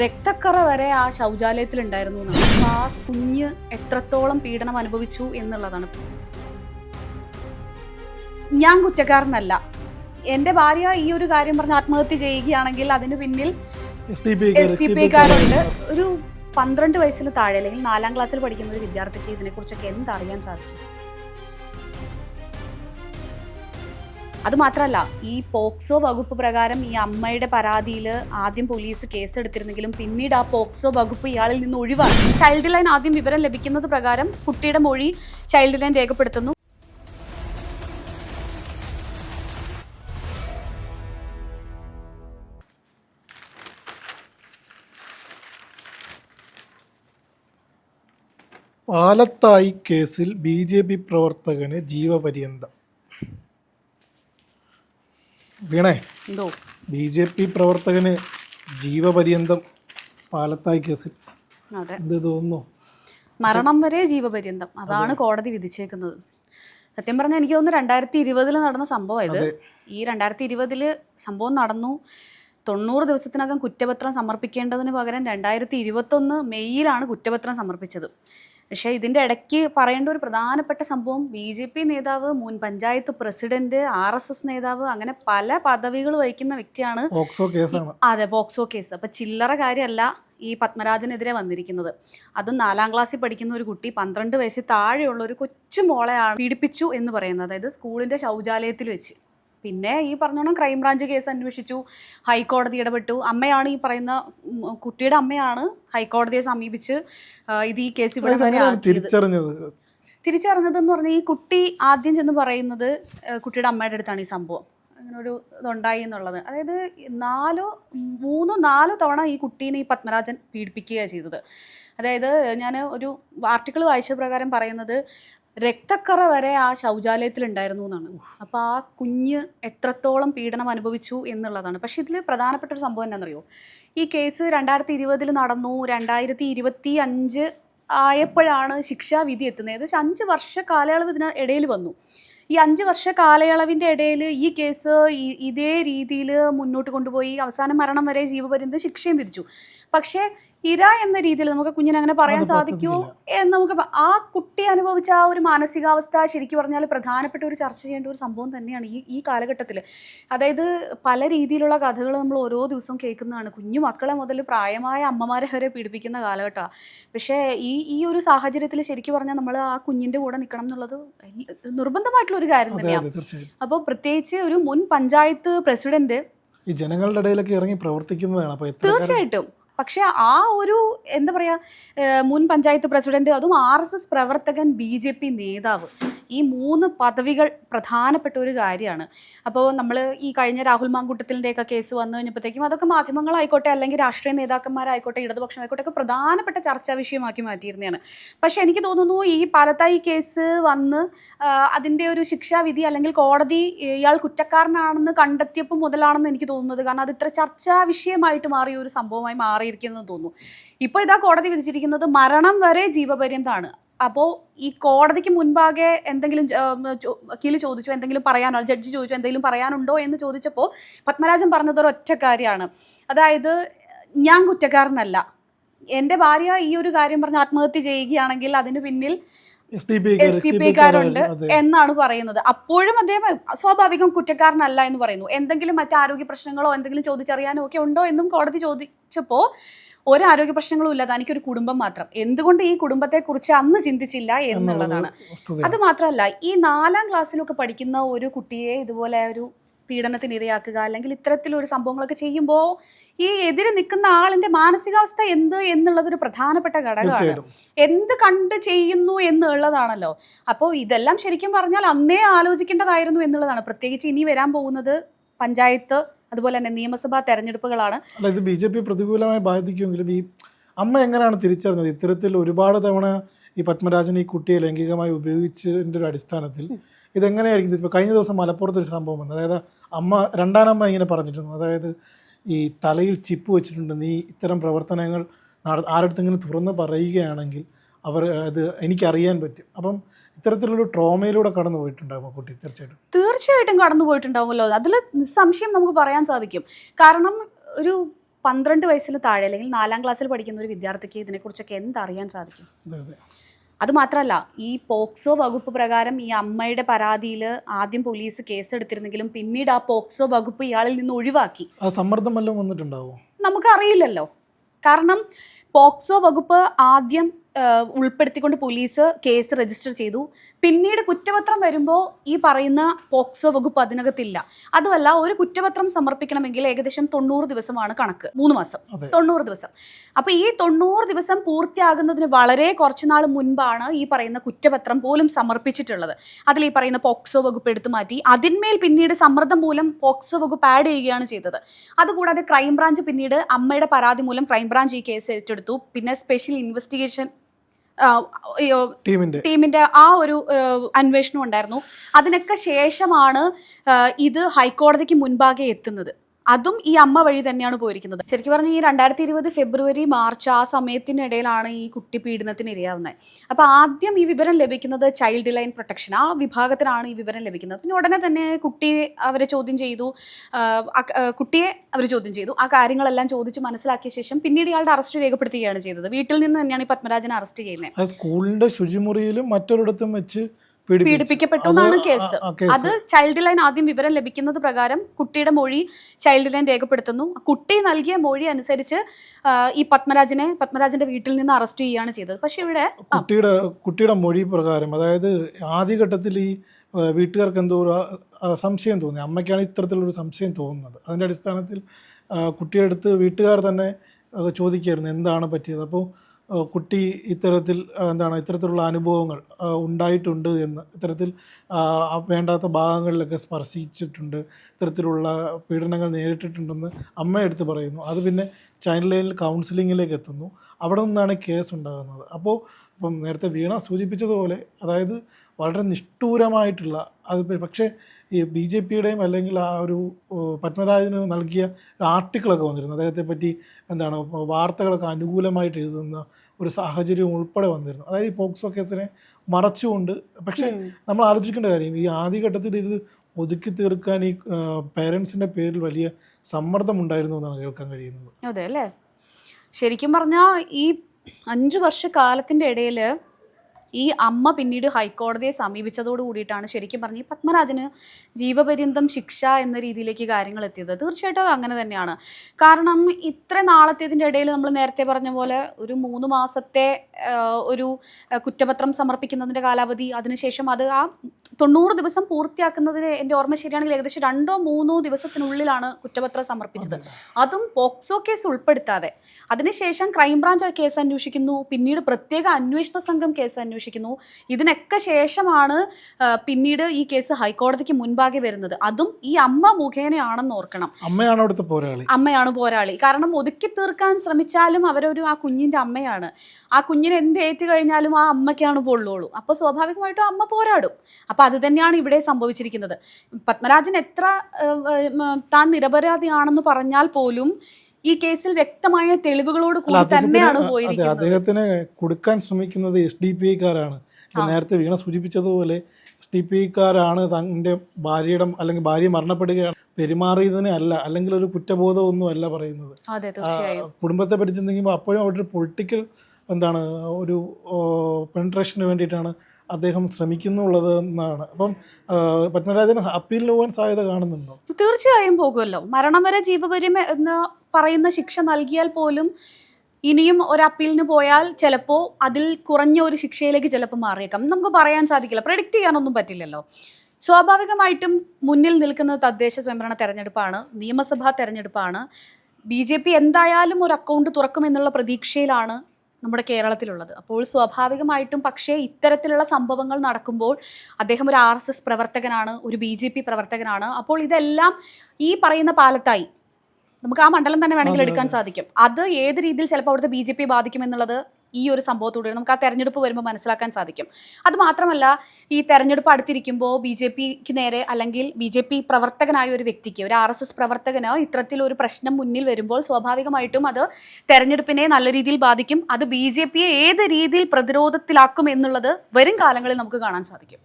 രക്തക്കറ വരെ ആ ശൗചാലയത്തിൽ ഉണ്ടായിരുന്നു എന്നാണ്. ആ കുഞ്ഞ് എത്രത്തോളം പീഡനം അനുഭവിച്ചു എന്നുള്ളതാണ്. ഞാൻ കുറ്റക്കാരനല്ല. എന്റെ ഭാര്യ ഈ ഒരു കാര്യം പറഞ്ഞ് ആത്മഹത്യ ചെയ്യുകയാണെങ്കിൽ അതിന് പിന്നിൽ എസ് ടി പി കാരുണ്ട് ഒരു പന്ത്രണ്ട് വയസ്സിന് താഴെ അല്ലെങ്കിൽ നാലാം ക്ലാസ്സിൽ പഠിക്കുന്ന ഒരു വിദ്യാർത്ഥിക്ക് ഇതിനെക്കുറിച്ചൊക്കെ എന്തറിയാൻ സാധിക്കും? അത് മാത്രമല്ല ഈ പോക്സോ വകുപ്പ് പ്രകാരം ഈ അമ്മയുടെ പരാതിയിൽ ആദ്യം പോലീസ് കേസെടുത്തിരുന്നെങ്കിലും പിന്നീട് ആ പോക്സോ വകുപ്പ് ഇയാളിൽ നിന്ന് ഒഴിവാക്കി. ചൈൽഡ് ലൈൻ ആദ്യം വിവരം ലഭിക്കുന്നത് പ്രകാരം കുട്ടിയുടെ മൊഴി ചൈൽഡ് ലൈൻ രേഖപ്പെടുത്തുന്നു. പാലത്തായി കേസിൽ ബി ജെ പി പ്രവർത്തകന് ജീവപര്യന്തം. വീണേ എന്തോ? ബി ജെ പി പ്രവർത്തകന് ജീവപര്യന്തം പാലത്തായി കേസിൽ. അതെ. എന്ത് തോന്നുന്നു? മരണം വരെ ജീവപര്യന്തം. അതാണ് കോടതി വിധിച്ചേക്കുന്നത്. സത്യം പറഞ്ഞാൽ എനിക്ക് തോന്നുന്നു രണ്ടായിരത്തി ഇരുപതിൽ നടന്ന സംഭവം ഇത്. ഈ രണ്ടായിരത്തി ഇരുപതിൽ സംഭവം നടന്നു. തൊണ്ണൂറ് ദിവസത്തിനകം കുറ്റപത്രം സമർപ്പിക്കേണ്ടതിന് പകരം രണ്ടായിരത്തി ഇരുപത്തൊന്ന് മെയ്യിലാണ് കുറ്റപത്രം സമർപ്പിച്ചത്. പക്ഷേ ഇതിന്റെ ഇടയ്ക്ക് പറയേണ്ട ഒരു പ്രധാനപ്പെട്ട സംഭവം ബി ജെ പി നേതാവ് മുൻ panchayat president R S S നേതാവ് അങ്ങനെ പല പദവികൾ വഹിക്കുന്ന വ്യക്തിയാണ് അതെ പോക്സോ കേസ്. അപ്പൊ ചില്ലറ കാര്യമല്ല ഈ പത്മരാജനെതിരെ വന്നിരിക്കുന്നത്. അതും നാലാം ക്ലാസ്സിൽ പഠിക്കുന്ന ഒരു കുട്ടി പന്ത്രണ്ട് വയസ്സിൽ താഴെയുള്ള ഒരു കൊച്ചു മോളെയാണ് പീഡിപ്പിച്ചു എന്ന് പറയുന്നത്. അതായത് സ്കൂളിന്റെ ശൗചാലയത്തിൽ വെച്ച്. പിന്നെ ഈ പറഞ്ഞോണം ക്രൈംബ്രാഞ്ച് കേസ് അന്വേഷിച്ചു ഹൈക്കോടതി ഇടപെട്ടു. അമ്മയാണ് ഈ പറയുന്ന കുട്ടിയുടെ അമ്മയാണ് ഹൈക്കോടതിയെ സമീപിച്ച് ഇത് ഈ കേസ് ഇവിടെ വരെ തിരിച്ചറിഞ്ഞത്? തിരിച്ചറിഞ്ഞതെന്ന് പറഞ്ഞാൽ ഈ കുട്ടി ആദ്യം ചെന്ന് പറയുന്നത് കുട്ടിയുടെ അമ്മയുടെ അടുത്താണ് ഈ സംഭവം. അങ്ങനെ ഒരു ഇതുണ്ടായി എന്നുള്ളത്. അതായത് നാലോ മൂന്നോ നാലോ തവണ ഈ കുട്ടീനെ ഈ പത്മരാജൻ പീഡിപ്പിക്കുകയാണ് ചെയ്തത്. അതായത് ഞാൻ ഒരു ആർട്ടിക്കിൾ വായിച്ച പ്രകാരം പറയുന്നത് രക്തക്കറ വരെ ആ ശൗചാലയത്തിൽ ഉണ്ടായിരുന്നു എന്നാണ് അപ്പോൾ ആ കുഞ്ഞ് എത്രത്തോളം പീഡനം അനുഭവിച്ചു എന്നുള്ളതാണ്. പക്ഷെ ഇതിൽ പ്രധാനപ്പെട്ട ഒരു സംഭവം എന്താണെന്നറിയോ? ഈ കേസ് രണ്ടായിരത്തി ഇരുപതിൽ നടന്നു. രണ്ടായിരത്തി ഇരുപത്തി അഞ്ച് ആയപ്പോഴാണ് ശിക്ഷാവിധി എത്തുന്നത്. ഏകദേശം അഞ്ച് വർഷ കാലയളവ് ഇതിന് ഇടയിൽ വന്നു. ഈ അഞ്ച് വർഷ കാലയളവിന്റെ ഇടയിൽ ഈ കേസ് ഇതേ രീതിയിൽ മുന്നോട്ട് കൊണ്ടുപോയി അവസാന മരണം വരെ ജീവപര്യന്തം ശിക്ഷയും വിധിച്ചു. പക്ഷേ ഇര എന്ന രീതിയിൽ നമുക്ക് കുഞ്ഞിനെ അങ്ങനെ പറയാൻ സാധിക്കൂ സാധിക്കുമോ എന്ന് നമുക്ക് ആ കുട്ടി അനുഭവിച്ച ആ ഒരു മാനസികാവസ്ഥ ശരിക്കും പറഞ്ഞാൽ പ്രധാനപ്പെട്ട ഒരു ചർച്ച ചെയ്യേണ്ട ഒരു സംഭവം തന്നെയാണ് ഈ ഈ കാലഘട്ടത്തിൽ അതായത് പല രീതിയിലുള്ള കഥകൾ നമ്മൾ ഓരോ ദിവസവും കേൾക്കുന്നതാണ്. കുഞ്ഞു മക്കളെ മുതൽ പ്രായമായ അമ്മമാരെ വരെ പീഡിപ്പിക്കുന്ന കാലഘട്ടമാണ് പക്ഷേ ഈ ഈ ഒരു സാഹചര്യത്തിൽ ശരിക്കും പറഞ്ഞാൽ നമ്മൾ ആ കുഞ്ഞിന്റെ കൂടെ നിൽക്കണം എന്നുള്ളത് നിർബന്ധമായിട്ടുള്ള ഒരു കാര്യം തന്നെയാണ് അപ്പോൾ പ്രത്യേകിച്ച് ഒരു മുൻ പഞ്ചായത്ത് പ്രസിഡന്റ് ഈ ജനങ്ങളുടെ ഇടയിലൊക്കെ ഇറങ്ങി പ്രവർത്തിക്കുന്നതാണ്. അപ്പോൾ തീർച്ചയായിട്ടും. പക്ഷെ ആ ഒരു എന്താ പറയുക മുൻ പഞ്ചായത്ത് പ്രസിഡന്റ് അതും ആർ എസ് എസ് പ്രവർത്തകൻ ബി ജെ പി നേതാവ് ഈ മൂന്ന് പദവികൾ പ്രധാനപ്പെട്ട ഒരു കാര്യമാണ്. അപ്പോൾ നമ്മൾ ഈ കഴിഞ്ഞ രാഹുൽ മാങ്കൂട്ടത്തിന്റെയൊക്കെ കേസ് വന്നു കഴിഞ്ഞപ്പോഴത്തേക്കും അതൊക്കെ മാധ്യമങ്ങളായിക്കോട്ടെ അല്ലെങ്കിൽ രാഷ്ട്രീയ നേതാക്കന്മാരായിക്കോട്ടെ ഇടതുപക്ഷമായിക്കോട്ടെ ഒക്കെ പ്രധാനപ്പെട്ട ചർച്ചാ വിഷയമാക്കി മാറ്റിയിരുന്നതാണ്. പക്ഷെ എനിക്ക് തോന്നുന്നു ഈ പാലത്തായി കേസ് വന്ന് അതിന്റെ ഒരു ശിക്ഷാവിധി അല്ലെങ്കിൽ കോടതി ഇയാൾ കുറ്റക്കാരനാണെന്ന് കണ്ടെത്തിയപ്പോൾ മുതലാണെന്ന് എനിക്ക് തോന്നുന്നത്. കാരണം അത് ഇത്ര ചർച്ചാ വിഷയമായിട്ട് മാറിയ ഒരു സംഭവമായി മാറിയിരിക്കുന്നതെന്ന് തോന്നുന്നു. ഇപ്പോൾ ഇതാ കോടതി വിധിച്ചിരിക്കുന്നത് മരണം വരെ ജീവപര്യന്താണ്. അപ്പോൾ ഈ കോടതിക്ക് മുൻപാകെ എന്തെങ്കിലും വക്കീൽ ചോദിച്ചു എന്തെങ്കിലും പറയാനോ ജഡ്ജി ചോദിച്ചോ എന്തെങ്കിലും പറയാനുണ്ടോ എന്ന് ചോദിച്ചപ്പോൾ പത്മരാജൻ പറഞ്ഞത് ഒരൊറ്റ കാര്യമാണ്. അതായത് ഞാൻ കുറ്റക്കാരനല്ല. എന്റെ ഭാര്യ ഈ ഒരു കാര്യം പറഞ്ഞ് ആത്മഹത്യ ചെയ്യുകയാണെങ്കിൽ അതിന് പിന്നിൽ എസ് ഡി പി കാരുണ്ട് എന്നാണ് പറയുന്നത്. അപ്പോഴും അദ്ദേഹം സ്വാഭാവികം കുറ്റക്കാരനല്ല എന്ന് പറയുന്നു. എന്തെങ്കിലും മറ്റു ആരോഗ്യ പ്രശ്നങ്ങളോ എന്തെങ്കിലും ചോദിച്ചറിയാനോ ഒക്കെ ഉണ്ടോ എന്നും കോടതി ചോദിച്ചപ്പോ ഒരു ആരോഗ്യ പ്രശ്നങ്ങളും ഇല്ല. തനിക്കൊരു കുടുംബം മാത്രം. എന്തുകൊണ്ട് ഈ കുടുംബത്തെ കുറിച്ച് അന്ന് ചിന്തിച്ചില്ല എന്നുള്ളതാണ്. അത് മാത്രമല്ല ഈ നാലാം ക്ലാസ്സിലൊക്കെ പഠിക്കുന്ന ഒരു കുട്ടിയെ ഇതുപോലെ ഒരു പീഡനത്തിന് ഇരയാക്കുക അല്ലെങ്കിൽ ഇത്തരത്തിലൊരു സംഭവങ്ങളൊക്കെ ചെയ്യുമ്പോൾ ഈ എതിരെ നിൽക്കുന്ന ആളിന്റെ മാനസികാവസ്ഥ എന്ത് എന്നുള്ളതൊരു പ്രധാനപ്പെട്ട ഘടകമാണ്. എന്ത് കണ്ട് ചെയ്യുന്നു എന്നുള്ളതാണല്ലോ. അപ്പോൾ ഇതെല്ലാം ശരിക്കും പറഞ്ഞാൽ അന്നേ ആലോചിക്കേണ്ടതായിരുന്നു എന്നുള്ളതാണ്. പ്രത്യേകിച്ച് ഇനി വരാൻ പോകുന്നത് പഞ്ചായത്ത് അതുപോലെ തന്നെ നിയമസഭാ തെരഞ്ഞെടുപ്പുകളാണ്. അല്ല ഇത് ബി ജെ പി പ്രതികൂലമായി ബാധിക്കുമെങ്കിലും ഈ അമ്മ എങ്ങനെയാണ് തിരിച്ചറിഞ്ഞത്? ഇത്തരത്തിൽ ഒരുപാട് തവണ ഈ പത്മരാജൻ ഈ കുട്ടിയെ ലൈംഗികമായി ഉപയോഗിച്ചതിന്റെ ഒരു അടിസ്ഥാനത്തിൽ ഇതെങ്ങനെയായിരിക്കും ഇപ്പോൾ കഴിഞ്ഞ ദിവസം മലപ്പുറത്ത് ഒരു സംഭവം വന്നു. അതായത് അമ്മ രണ്ടാനമ്മ ഇങ്ങനെ പറഞ്ഞിട്ടുണ്ട് അതായത് ഈ തലയിൽ ചിപ്പ് വെച്ചിട്ടുണ്ട്. നീ ഇത്തരം പ്രവർത്തനങ്ങൾ നട ആരടുത്തെങ്കിലും തുറന്ന് പറയുകയാണെങ്കിൽ അവർ അത് എനിക്കറിയാൻ പറ്റും. അപ്പം ഇത്തരത്തിലുള്ള ട്രോമയിലൂടെ കടന്നു പോയിട്ടുണ്ടാകും കുട്ടി? തീർച്ചയായിട്ടും. തീർച്ചയായിട്ടും കടന്നു പോയിട്ടുണ്ടാവുമല്ലോ. അതിൽ നിസ്സംശയം നമുക്ക് പറയാൻ സാധിക്കും. കാരണം ഒരു പന്ത്രണ്ട് വയസ്സിന് താഴെ അല്ലെങ്കിൽ നാലാം ക്ലാസ്സിൽ പഠിക്കുന്ന ഒരു വിദ്യാർത്ഥിക്ക് ഇതിനെക്കുറിച്ചൊക്കെ എന്തറിയാൻ സാധിക്കും? അതെ അതെ. അത് മാത്രമല്ല ഈ പോക്സോ വകുപ്പ് പ്രകാരം ഈ അമ്മയുടെ പരാതിയിൽ ആദ്യം പോലീസ് കേസെടുത്തിരുന്നെങ്കിലും പിന്നീട് ആ പോക്സോ വകുപ്പ് ഇയാളിൽ നിന്ന് ഒഴിവാക്കി. സമ്മർദ്ദം വന്നിട്ടുണ്ടാവോ? നമുക്കറിയില്ലല്ലോ. കാരണം പോക്സോ വകുപ്പ് ആദ്യം ഉൾപ്പെടുത്തിക്കൊണ്ട് പോലീസ് കേസ് രജിസ്റ്റർ ചെയ്തു. പിന്നീട് കുറ്റപത്രം വരുമ്പോൾ ഈ പറയുന്ന പോക്സോ വകുപ്പ് അതിനകത്തില്ല. അതുമല്ല ഒരു കുറ്റപത്രം സമർപ്പിക്കണമെങ്കിൽ ഏകദേശം തൊണ്ണൂറ് ദിവസമാണ് കണക്ക്. മൂന്ന് മാസം. തൊണ്ണൂറ് ദിവസം. അപ്പൊ ഈ തൊണ്ണൂറ് ദിവസം പൂർത്തിയാകുന്നതിന് വളരെ കുറച്ചുനാൾ മുൻപാണ് ഈ പറയുന്ന കുറ്റപത്രം പോലും സമർപ്പിച്ചിട്ടുള്ളത്. അതിൽ ഈ പറയുന്ന പോക്സോ വകുപ്പ് എടുത്തു മാറ്റി. അതിന്മേൽ പിന്നീട് സമ്മർദ്ദം മൂലം പോക്സോ വകുപ്പ് ആഡ് ചെയ്യുകയാണ് ചെയ്തത്. അതുകൂടാതെ ക്രൈംബ്രാഞ്ച് പിന്നീട് അമ്മയുടെ പരാതി മൂലം ക്രൈംബ്രാഞ്ച് ഈ കേസ് ഏറ്റെടുത്തു. പിന്നെ സ്പെഷ്യൽ ഇൻവെസ്റ്റിഗേഷൻ ടീമിന്റെ. ടീമിന്റെ ആ ഒരു അന്വേഷണം ഉണ്ടായിരുന്നു. അതിനൊക്കെ ശേഷമാണ് ഇത് ഹൈക്കോടതിക്ക് മുൻപാകെ എത്തുന്നത്. അതും ഈ അമ്മ വഴി തന്നെയാണ് പോയിരിക്കുന്നത്. ശരിക്കും പറഞ്ഞാൽ ഈ രണ്ടായിരത്തി ഇരുപത് ഫെബ്രുവരി മാർച്ച് ആ സമയത്തിനിടയിലാണ് ഈ കുട്ടി പീഡനത്തിന് ഇരയാവുന്നത് അപ്പോൾ ആദ്യം ഈ വിവരം ലഭിക്കുന്നത് ചൈൽഡ് ലൈൻ പ്രൊട്ടക്ഷൻ ആ വിഭാഗത്തിനാണ് ഈ വിവരം ലഭിക്കുന്നത്. പിന്നെ ഉടനെ തന്നെ കുട്ടി അവരെ ചോദ്യം ചെയ്തു കുട്ടിയെ അവർ ചോദ്യം ചെയ്തു. ആ കാര്യങ്ങളെല്ലാം ചോദിച്ച് മനസ്സിലാക്കിയ ശേഷം പിന്നീട് ഇയാളുടെ അറസ്റ്റ് രേഖപ്പെടുത്തുകയാണ് ചെയ്തത്. വീട്ടിൽ നിന്ന് തന്നെയാണ് ഈ പത്മരാജനെ അറസ്റ്റ് ചെയ്യുന്നത് സ്കൂളിന്റെ ശുചിമുറിയിലും മറ്റൊരിടത്തും വെച്ച്. പീഡിപ്പിക്കപ്പെട്ടു എന്നാണ് കേസ്. അത് ചൈൽഡ് ലൈൻ ആദ്യം വിവരം ലഭിക്കുന്നത് പ്രകാരം കുട്ടിയുടെ മൊഴി ചൈൽഡ് ലൈൻ രേഖപ്പെടുത്തുന്നു. കുട്ടി നൽകിയ മൊഴി അനുസരിച്ച് ഈ പത്മരാജനെ പത്മരാജന്റെ വീട്ടിൽ നിന്ന് അറസ്റ്റ് ചെയ്യുകയാണ് ചെയ്തത്. പക്ഷെ ഇവിടെ കുട്ടിയുടെ കുട്ടിയുടെ മൊഴി പ്രകാരം അതായത് ആദ്യഘട്ടത്തിൽ ഈ വീട്ടുകാർക്ക് എന്തോ ഒരു സംശയം തോന്നി. അമ്മയ്ക്കാണ് ഇത്തരത്തിലൊരു സംശയം തോന്നുന്നത്. അതിന്റെ അടിസ്ഥാനത്തിൽ കുട്ടിയെടുത്ത് വീട്ടുകാർ തന്നെ ചോദിക്കുകയായിരുന്നു എന്താണ് പറ്റിയത്? അപ്പോൾ കുട്ടി ഇത്തരത്തിൽ എന്താണ് ഇത്തരത്തിലുള്ള അനുഭവങ്ങൾ ഉണ്ടായിട്ടുണ്ട് എന്ന് ഇത്തരത്തിൽ വേണ്ടാത്ത ഭാഗങ്ങളിലൊക്കെ സ്പർശിച്ചിട്ടുണ്ട് ഇത്തരത്തിലുള്ള പീഡനങ്ങൾ നേരിട്ടിട്ടുണ്ടെന്ന് അമ്മ എടുത്ത് പറയുന്നു. അത് പിന്നെ ചൈൽഡ് ലൈനിൽ കൗൺസിലിങ്ങിലേക്ക് എത്തുന്നു. അവിടെ നിന്നാണ് കേസ് ഉണ്ടാകുന്നത്. അപ്പോൾ ഇപ്പം നേരത്തെ വീണ സൂചിപ്പിച്ചതുപോലെ അതായത് വളരെ നിഷ്ഠൂരമായിട്ടുള്ള അത് പക്ഷേ ഈ ബി ജെ പിയുടെയും അല്ലെങ്കിൽ ആ ഒരു പത്മരാജന് നൽകിയ ആർട്ടിക്കിളൊക്കെ വന്നിരുന്നു. അദ്ദേഹത്തെ പറ്റി എന്താണ് വാർത്തകളൊക്കെ അനുകൂലമായിട്ട് എഴുതുന്ന ഒരു സാഹചര്യം ഉൾപ്പെടെ വന്നിരുന്നു. അതായത് ഈ പോക്സോ കേസിനെ മറച്ചുകൊണ്ട് പക്ഷേ നമ്മൾ ആലോചിക്കേണ്ട കാര്യം ഈ ആദ്യഘട്ടത്തിൽ ഇത് ഒതുക്കി തീർക്കാൻ ഈ പേരൻസിന്റെ പേരിൽ വലിയ സമ്മർദ്ദം ഉണ്ടായിരുന്നു എന്നാണ് കേൾക്കാൻ കഴിയുന്നത്. അതെ അല്ലേ? ശരിക്കും പറഞ്ഞാൽ ഈ അഞ്ചു വർഷക്കാലത്തിന്റെ ഇടയിൽ ഈ അമ്മ പിന്നീട് ഹൈക്കോടതിയെ സമീപിച്ചതോട് കൂടിയിട്ടാണ് ശരിക്കും പറഞ്ഞ് ഈ പത്മരാജന് ജീവപര്യന്തം ശിക്ഷ എന്ന രീതിയിലേക്ക് കാര്യങ്ങൾ എത്തിയത്. തീർച്ചയായിട്ടും അത് അങ്ങനെ തന്നെയാണ്. കാരണം ഇത്ര നാളത്തേതിന്റെ ഇടയിൽ നമ്മൾ നേരത്തെ പറഞ്ഞ പോലെ ഒരു മൂന്ന് മാസത്തെ ഒരു കുറ്റപത്രം സമർപ്പിക്കുന്നതിന്റെ കാലാവധി അതിനുശേഷം അത് ആ തൊണ്ണൂറ് ദിവസം പൂർത്തിയാക്കുന്നതിന് എന്റെ ഓർമ്മ ശരിയാണെങ്കിൽ ഏകദേശം രണ്ടോ മൂന്നോ ദിവസത്തിനുള്ളിലാണ് കുറ്റപത്രം സമർപ്പിച്ചത്. അതും പോക്സോ കേസ് ഉൾപ്പെടുത്താതെ. അതിനുശേഷം ക്രൈംബ്രാഞ്ച് ആ കേസ് അന്വേഷിക്കുന്നു. പിന്നീട് പ്രത്യേക അന്വേഷണ സംഘം കേസ് അന്വേഷിക്കുന്നു. ഇതിനൊക്കെ ശേഷമാണ് പിന്നീട് ഈ കേസ് ഹൈക്കോടതിക്ക് മുൻപാകെ വരുന്നത്. അതും ഈ അമ്മ മുഖേനയാണെന്ന് ഓർക്കണം. അമ്മയാണ് അവിടുത്തെ പോരാളി? അമ്മയാണ് പോരാളി. കാരണം ഒതുക്കി തീർക്കാൻ ശ്രമിച്ചാലും അവരൊരു ആ കുഞ്ഞിന്റെ അമ്മയാണ്. ആ കുഞ്ഞിനെ എന്ത് ഏറ്റു കഴിഞ്ഞാലും ആ അമ്മയ്ക്കാണ് പൊള്ളുള്ളൂ അപ്പൊ സ്വാഭാവികമായിട്ടും അമ്മ പോരാടും. അപ്പൊ അത് തന്നെയാണ് ഇവിടെ സംഭവിച്ചിരിക്കുന്നത്. പത്മരാജൻ എത്ര താൻ നിരപരാധിയാണെന്ന് പറഞ്ഞാൽ പോലും ഈ കേസിൽ വ്യക്തമായ തെളിവുകളോട് കൂടി തന്നെയാണ് പോയിരിക്കുന്നത്. അദ്ദേഹത്തിന് കൊടുക്കാൻ ശ്രമിക്കുന്നത് എസ് ഡി പി ഐക്കാരാണ് നേരത്തെ വീണ സൂചിപ്പിച്ചതുപോലെ എസ് ഡി പി ഐക്കാരാണ് തന്റെ ഭാര്യയുടെ അല്ലെങ്കിൽ ഭാര്യ മരണപ്പെടുകയാണ് പെരുമാറിയതിനെ അല്ല അല്ലെങ്കിൽ ഒരു കുറ്റബോധമൊന്നും അല്ല പറയുന്നത് കുടുംബത്തെ പറ്റി ചിന്തിക്കുമ്പോൾ അപ്പോഴും അവിടെ ഒരു പൊളിറ്റിക്കൽ എന്താണ് ഒരു പെൻട്രേഷന് വേണ്ടിയിട്ടാണ് അദ്ദേഹം ശ്രമിക്കുന്നുള്ളത് എന്നാണ്. അപ്പം പത്മരാജൻ അപ്പീലിന് പോകാൻ സാധ്യത കാണുന്നുണ്ടോ? തീർച്ചയായും പോകുമല്ലോ. മരണം വരെ ജീവപര്യം എന്ന് പറയുന്ന ശിക്ഷ നൽകിയാൽ പോലും ഇനിയും ഒരു അപ്പീലിന് പോയാൽ ചിലപ്പോൾ അതിൽ കുറഞ്ഞ ഒരു ശിക്ഷയിലേക്ക് ചിലപ്പോൾ മാറിയേക്കാം. നമുക്ക് പറയാൻ സാധിക്കില്ല. പ്രഡിക്റ്റ് ചെയ്യാനൊന്നും പറ്റില്ലല്ലോ. സ്വാഭാവികമായിട്ടും മുന്നിൽ നിൽക്കുന്ന തദ്ദേശ സ്വയംഭരണ തെരഞ്ഞെടുപ്പാണ്. നിയമസഭാ തെരഞ്ഞെടുപ്പാണ്. ബി ജെ പി എന്തായാലും ഒരു അക്കൗണ്ട് തുറക്കുമെന്നുള്ള പ്രതീക്ഷയിലാണ് നമ്മുടെ കേരളത്തിലുള്ളത്. അപ്പോൾ സ്വാഭാവികമായിട്ടും പക്ഷേ ഇത്തരത്തിലുള്ള സംഭവങ്ങൾ നടക്കുമ്പോൾ അദ്ദേഹം ഒരു ആർ എസ് എസ് പ്രവർത്തകനാണ് ഒരു ബി ജെ പി പ്രവർത്തകനാണ്. അപ്പോൾ ഇതെല്ലാം ഈ പറയുന്ന പാലത്തായി നമുക്ക് ആ മണ്ഡലം തന്നെ വേണമെങ്കിൽ എടുക്കാൻ സാധിക്കും. അത് ഏത് രീതിയിൽ ചിലപ്പോൾ അവിടുത്തെ ബി ജെ പി ബാധിക്കുമെന്നുള്ളത് ഈ ഒരു സംഭവത്തോടെ നമുക്ക് ആ തെരഞ്ഞെടുപ്പ് വരുമ്പോൾ മനസ്സിലാക്കാൻ സാധിക്കും. അത് മാത്രമല്ല ഈ തെരഞ്ഞെടുപ്പ് അടുത്തിരിക്കുമ്പോൾ ബി ജെ പിക്ക് നേരെ അല്ലെങ്കിൽ ബി ജെ പി പ്രവർത്തകനായ ഒരു വ്യക്തിക്ക് ഒരു ആർ എസ് എസ് പ്രവർത്തകന് ഇത്തരത്തിലൊരു പ്രശ്നം മുന്നിൽ വരുമ്പോൾ സ്വാഭാവികമായിട്ടും അത് തെരഞ്ഞെടുപ്പിനെ നല്ല രീതിയിൽ ബാധിക്കും. അത് ബി ജെ പിയെ ഏത് രീതിയിൽ പ്രതിരോധത്തിലാക്കും എന്നുള്ളത് വരും കാലങ്ങളിൽ നമുക്ക് കാണാൻ സാധിക്കും.